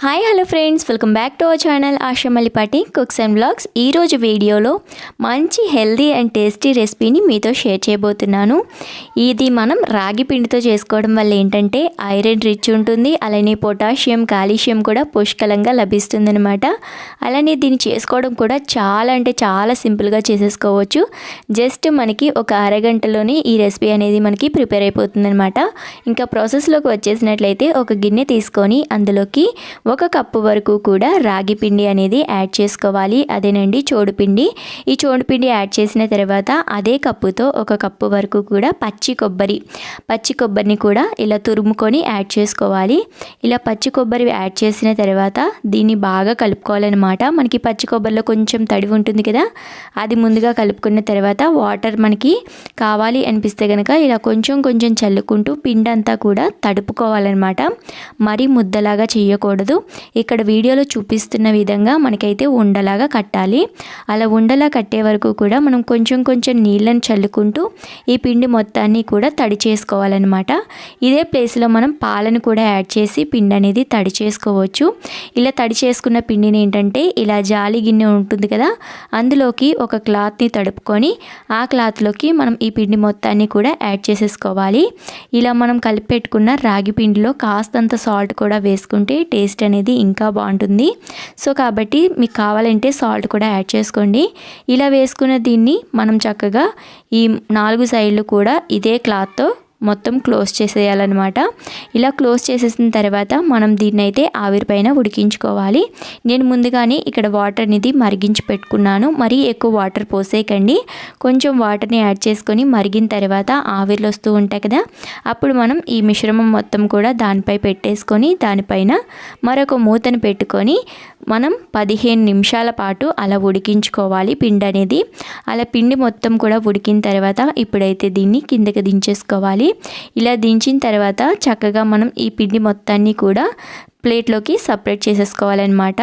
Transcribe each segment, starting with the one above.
Hi hello friends welcome back to our channel Ashamallipati cooks and blogs ఈరోజు వీడియోలో మంచి healthy and tasty రెసిపీని మీతో షేర్ చేయబోతున్నాను. ఇది మనం రాగి పిండితో చేసుకోవడం వల్ల ఏంటంటే ఐరన్ రిచ్ ఉంటుంది అలానే పొటాషియం కాల్షియం కూడా పుష్కలంగా లభిస్తుందనమాట అలానే దీన్ని చేసుకోవడం కూడా చాలా అంటే చాలా సింపుల్గా చేసేసుకోవచ్చు. జస్ట్ మనకి ఒక అరగంటలోనే ఈ రెసిపీ అనేది మనకి ప్రిపేర్ అయిపోతుందనమాట ఇంకా ప్రాసెస్లోకి వచ్చేసినట్లయితే ఒక గిన్నె తీసుకొని అందులోకి ఒక కప్పు వరకు కూడా రాగి పిండి అనేది యాడ్ చేసుకోవాలి. అదేనండి చోడుపిండి ఈ చోడుపిండి యాడ్ చేసిన తర్వాత అదే కప్పుతో ఒక కప్పు వరకు కూడా పచ్చి కొబ్బరి పచ్చి కొబ్బరిని కూడా ఇలా తురుముకొని యాడ్ చేసుకోవాలి. ఇలా పచ్చి కొబ్బరి యాడ్ చేసిన తర్వాత దీన్ని బాగా కలుపుకోవాలన్నమాట. మనకి పచ్చి కొబ్బరిలో కొంచెం తడి ఉంటుంది కదా అది ముందుగా కలుపుకున్న తర్వాత వాటర్ మనకి కావాలి అనిపిస్తే కనుక ఇలా కొంచెం కొంచెం చల్లుకుంటూ పిండి అంతా కూడా తడుపుకోవాలన్నమాట. మరీ ముద్దలాగా చేయకూడదు. ఇక్కడ వీడియోలో చూపిస్తున్న విధంగా మనకైతే ఉండలాగా కట్టాలి. అలా ఉండలా కట్టే వరకు కూడా మనం కొంచెం కొంచెం నీళ్ళని చల్లుకుంటూ ఈ పిండి మొత్తాన్ని కూడా తడి చేసుకోవాలన్నమాట. ఇదే ప్లేస్లో మనం పాలను కూడా యాడ్ చేసి పిండి అనేది తడి చేసుకోవచ్చు. ఇలా తడి చేసుకున్న పిండిని ఏంటంటే ఇలా జాలి గిన్నె ఉంటుంది కదా అందులోకి ఒక క్లాత్ని తడుపుకొని ఆ క్లాత్లోకి మనం ఈ పిండి మొత్తాన్ని కూడా యాడ్ చేసేసుకోవాలి. ఇలా మనం కలిపి పెట్టుకున్న రాగి పిండిలో కాస్తంత సాల్ట్ కూడా వేసుకుంటే టేస్ట్ అనేది ఇంకా బాగుంటుంది. సో కాబట్టి మీకు కావాలంటే సాల్ట్ కూడా యాడ్ చేసుకోండి. ఇలా వేసుకున్న దీన్ని మనం చక్కగా ఈ నాలుగు సైడ్లు కూడా ఇదే క్లాత్తో మొత్తం క్లోజ్ చేసేయాలన్నమాట. ఇలా క్లోజ్ చేసేసిన తర్వాత మనం దీన్ని అయితే ఆవిరిపైన ఉడికించుకోవాలి. నేను ముందుగానే ఇక్కడ వాటర్ అనేది మరిగించి పెట్టుకున్నాను. మరీ ఎక్కువ వాటర్ పోసేయకండి. కొంచెం వాటర్ని యాడ్ చేసుకొని మరిగిన తర్వాత ఆవిర్లు వస్తూ ఉంటాయి కదా అప్పుడు మనం ఈ మిశ్రమం మొత్తం కూడా దానిపై పెట్టేసుకొని దానిపైన మరొక మూతను పెట్టుకొని మనం పదిహేను నిమిషాల పాటు అలా ఉడికించుకోవాలి పిండి అనేది. అలా పిండి మొత్తం కూడా ఉడికిన తర్వాత ఇప్పుడైతే దీన్ని కిందకి దించేసుకోవాలి. ఇలా దించిన తర్వాత చక్కగా మనం ఈ పిండి మొత్తాన్ని కూడా ప్లేట్లోకి సపరేట్ చేసేసుకోవాలన్నమాట.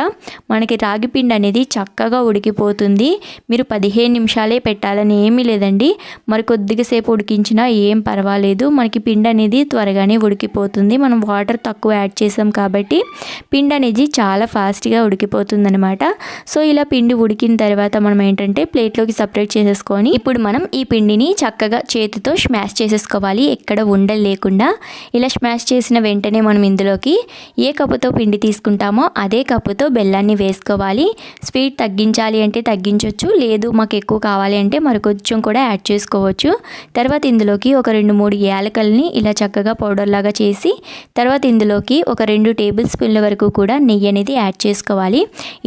మనకి రాగి పిండి అనేది చక్కగా ఉడికిపోతుంది. మీరు పదిహేను నిమిషాలే పెట్టాలని ఏమీ లేదండి. మరి కొద్దిగా సేపు ఉడికించినా ఏం పర్వాలేదు. మనకి పిండి అనేది త్వరగానే ఉడికిపోతుంది. మనం వాటర్ తక్కువ యాడ్ చేసాం కాబట్టి పిండి అనేది చాలా ఫాస్ట్గా ఉడికిపోతుంది అనమాట సో ఇలా పిండి ఉడికిన తర్వాత మనం ఏంటంటే ప్లేట్లోకి సపరేట్ చేసేసుకొని ఇప్పుడు మనం ఈ పిండిని చక్కగా చేతితో స్మాష్ చేసేసుకోవాలి. ఎక్కడ ఉండలు లేకుండా ఇలా స్మాష్ చేసిన వెంటనే మనం ఇందులోకి ఏ కప్పు కప్పుతో పిండి తీసుకుంటామో అదే కప్పుతో బెల్లాన్ని వేసుకోవాలి. స్వీట్ తగ్గించాలి అంటే తగ్గించవచ్చు లేదు మాకు ఎక్కువ కావాలి అంటే మరికొంచెం కూడా యాడ్ చేసుకోవచ్చు. తర్వాత ఇందులోకి ఒక రెండు మూడు యాలకల్ని ఇలా చక్కగా పౌడర్ లాగా చేసి తర్వాత ఇందులోకి ఒక రెండు టేబుల్ స్పూన్ల వరకు కూడా నెయ్యి అనేది యాడ్ చేసుకోవాలి.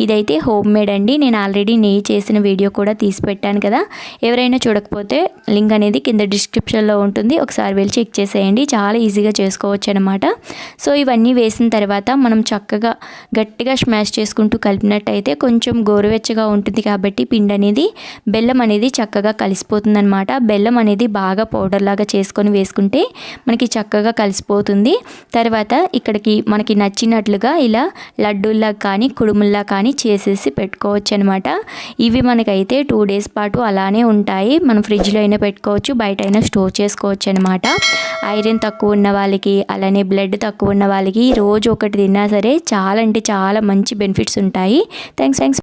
ఇదైతే హోమ్ మేడ్ అండి. నేను ఆల్రెడీ నెయ్యి చేసిన వీడియో కూడా తీసి పెట్టాను కదా. ఎవరైనా చూడకపోతే లింక్ అనేది కింద డిస్క్రిప్షన్లో ఉంటుంది. ఒకసారి వెళ్ళి చెక్ చేసేయండి. చాలా ఈజీగా చేసుకోవచ్చు అనమాట సో ఇవన్నీ వేసిన తర్వాత మనం చక్కగా గట్టిగా స్మాష్ చేసుకుంటూ కలిపినట్టయితే కొంచెం గోరువెచ్చగా ఉంటుంది కాబట్టి పిండి అనేది బెల్లం అనేది చక్కగా కలిసిపోతుంది అనమాట బెల్లం అనేది బాగా పౌడర్ లాగా చేసుకొని వేసుకుంటే మనకి చక్కగా కలిసిపోతుంది. తర్వాత ఇక్కడికి మనకి నచ్చినట్లుగా ఇలా లడ్డూల్లా కానీ కుడుముల్లా కానీ చేసేసి పెట్టుకోవచ్చు అనమాట ఇవి మనకైతే టూ డేస్ పాటు అలానే ఉంటాయి. మనం ఫ్రిడ్జ్లో అయినా పెట్టుకోవచ్చు బయట అయినా స్టోర్ చేసుకోవచ్చు అనమాట ఐరన్ తక్కువ ఉన్న వాళ్ళకి అలానే బ్లడ్ తక్కువ ఉన్న వాళ్ళకి రోజు ఒకటి తిన్నా సరే చాలా అంటే చాలా మంచి బెనిఫిట్స్ ఉంటాయి. Thanks thanks